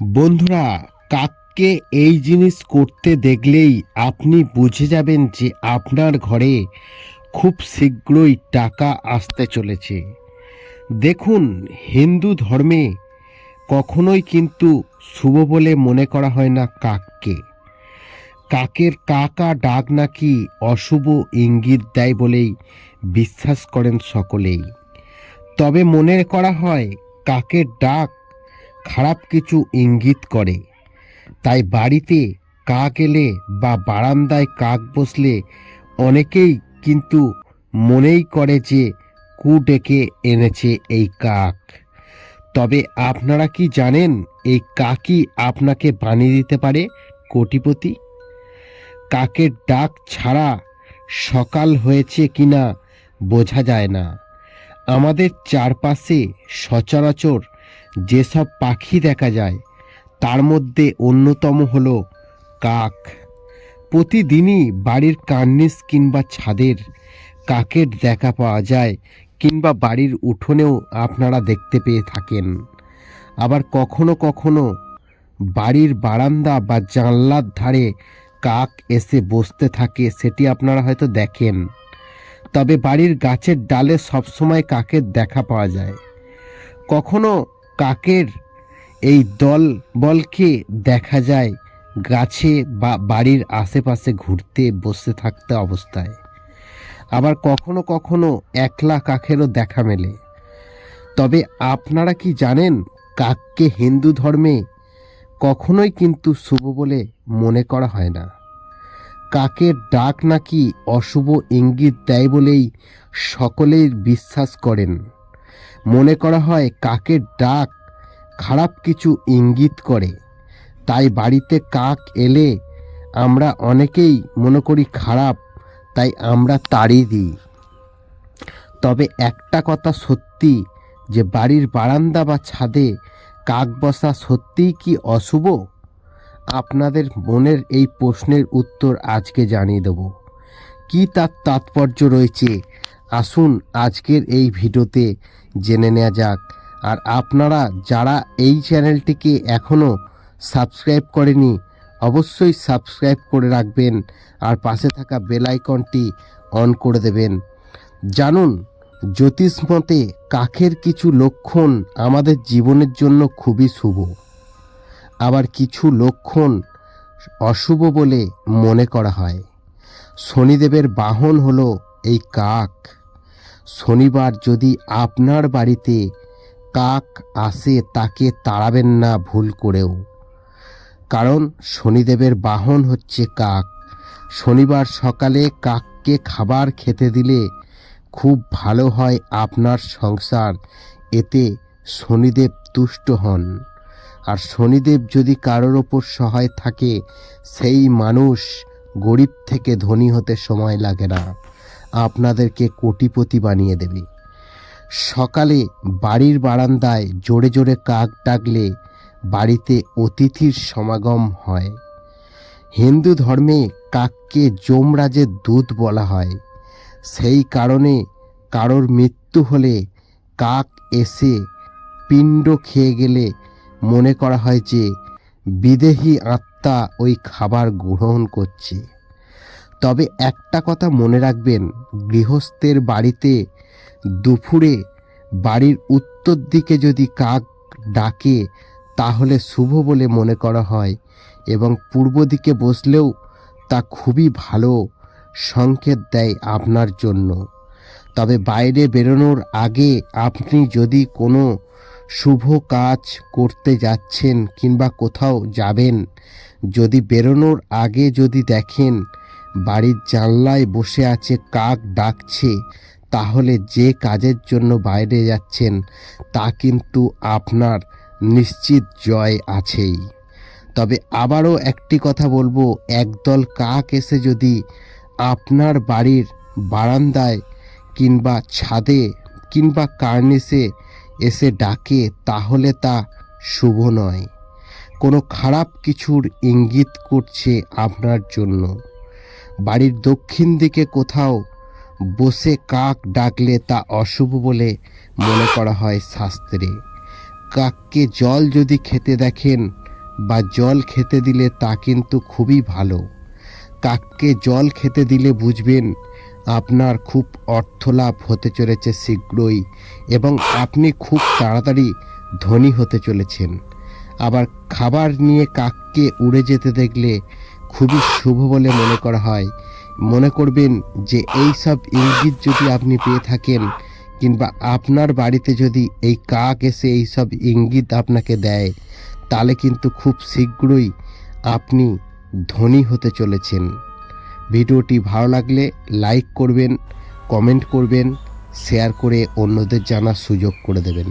বন্ধুরা, কাককে এই জিনিস করতে দেখলেই আপনি বুঝে যাবেন যে আপনার ঘরে খুব শীঘ্রই টাকা আসতে চলেছে। দেখুন, হিন্দু ধর্মে কখনোই কিন্তু শুভ বলে মনে করা হয় না কাককে। কাকের কাকা ডাক নাকি অশুভ ইঙ্গিত দেয় বলেই বিশ্বাস করেন সকলেই। তবে মনে করা হয়, কাকের ডাক খারাপ কিছু ইঙ্গিত করে। তাই বাড়িতে কাক এলে বা বারান্দায় কাক বসলে অনেকেই কিন্তু মনেই করে যে কু ডেকে এনেছে এই কাক। তবে আপনারা কি জানেন এই কাকই আপনাকে বানিয়ে দিতে পারে কোটিপতি? কাকের ডাক ছাড়া সকাল হয়েছে কিনা বোঝা যায় না। আমাদের চারপাশে সচরাচর যেসব পাখি দেখা যায়, তার মধ্যে অন্যতম হল কাক। প্রতিদিনই বাড়ির কার্নিস কিংবা ছাদের কাকের দেখা পাওয়া যায় কিংবা বাড়ির উঠোনেও আপনারা দেখতে পেয়ে থাকেন। আবার কখনো কখনো বাড়ির বারান্দা বা জানলার ধারে কাক এসে বসতে থাকে, সেটি আপনারা হয়তো দেখেন। তবে বাড়ির গাছের ডালে সবসময় কাকের দেখা পাওয়া যায়। কখনো কাকের এই দল বলকে দেখা যায় গাছে বা বাড়ির আশেপাশে ঘুরতে বসে থাকতে অবস্থায়। আবার কখনো কখনো একলা কাকেরও দেখা মেলে। তবে আপনারা কি জানেন, কাককে হিন্দু ধর্মে কখনোই কিন্তু শুভ বলে মনে করা হয় না। কাকের ডাক নাকি অশুভ ইঙ্গিত দেয় বলেই সকলেই বিশ্বাস করেন। মনে করা হয় কাকের ডাক, খারাপ কিছু ইঙ্গিত করে। তাই বাড়িতে কাক এলে আমরা অনেকেই মনে করি খারাপ, তাই আমরা তাড়িয়ে দিই। তবে একটা কথা সত্যি, যে বাড়ির বারান্দা বা ছাদে কাক বসা সত্যিই কি অশুভ? আপনাদের মনের এই প্রশ্নের উত্তর আজকে জানিয়ে দেব। কি তার তাৎপর্য রয়েছে? আসুন আজকের এই ভিডিওতে জেনে নেওয়া যাক। আর আপনারা যারা এই চ্যানেলটিকে এখনও সাবস্ক্রাইব করেনি, অবশ্যই সাবস্ক্রাইব করে রাখবেন আর পাশে থাকা বেল আইকনটি অন করে দেবেন। জানুন, জ্যোতিষ মতে কাকের কিছু লক্ষণ আমাদের জীবনের জন্য খুবই শুভ। আবার কিছু লক্ষণ অশুভ বলে মনে করা হয়। শনিদেবের বাহন হলো এই কাক। শনিবার যদি আপনার বাড়িতে কাক আসে, তাকে তাড়াবেন না ভুল করেও। কারণ শনিদেবের বাহন হচ্ছে কাক। শনিবার সকালে কাককে খাবার খেতে দিলে খুব ভালো হয় আপনার সংসার। এতে শনিদেব তুষ্ট হন। আর শনিদেব যদি কারোর ওপর সহায় থাকে, সেই মানুষ গরিব থেকে ধনী হতে সময় লাগে না। আপনাদেরকে কোটিপতি বানিয়ে দেবে। সকালে বাড়ির বারান্দায় জোরে জোরে কাক ডাকলে বাড়িতে অতিথির সমাগম হয়। হিন্দু ধর্মে কাককে যমরাজের দূত বলা হয়। সেই কারণে কারোর মৃত্যু হলে কাক এসে পিণ্ড খেয়ে গেলে মনে করা হয় যে বিদেহী আত্মা ওই খাবার গ্রহণ করছে। তবে একটা কথা মনে রাখবেন, গৃহস্থের বাড়িতে দুপুরে বাড়ির উত্তর দিকে যদি কাক ডাকে, তাহলে শুভ বলে মনে করা হয় এবং পূর্ব দিকে বসলেও তা খুবই ভালো সংকেত দেয় আপনার জন্য। তবে বাইরে বেরোনোর আগে আপনি যদি কোনো শুভ কাজ করতে যাচ্ছেন কিংবা কোথাও যাবেন, যদি বেরোনোর আগে যদি দেখেন বাড়ির জানলায় বসে আছে, কাক ডাকছে, তাহলে যে কাজের জন্য বাইরে যাচ্ছেন, তা কিন্তু আপনার নিশ্চিত জয় আছেই। তবে আবারও একটি কথা বলব, একদল কাক এসে যদি আপনার বাড়ির বারান্দায় কিংবা ছাদে কিংবা কার্নিসে এসে ডাকে, তাহলে তা শুভ নয়। কোনো খারাপ কিছুর ইঙ্গিত করছে আপনার জন্য। বাড়ির দক্ষিণ দিকে কোথাও বসে কাক ডাকলে তা অশুভ বলে মনে করা হয় শাস্ত্রে। কাককে জল যদি খেতে দেখেন বা জল খেতে দিলে তা কিন্তু খুবই ভালো। কাককে জল খেতে দিলে বুঝবেন আপনার খুব অর্থলাভ হতে চলেছে শীঘ্রই এবং আপনি খুব তাড়াতাড়ি ধনী হতে চলেছেন। আবার খাবার নিয়ে কাককে উড়ে যেতে দেখলে খুবই শুভ বলে মনে করা হয়। মনে করবেন যে এই সব ইঙ্গিত যদি আপনি পেয়ে থাকেন কিংবা আপনার বাড়িতে যদি এই কাক এসে এই সব ইঙ্গিত আপনাকে দেয়, তাহলে কিন্তু খুব শীঘ্রই আপনি ধনী হতে চলেছেন। ভিডিওটি ভালো লাগলে লাইক করবেন, কমেন্ট করবেন, শেয়ার করে অন্যদের জানার সুযোগ করে দেবেন।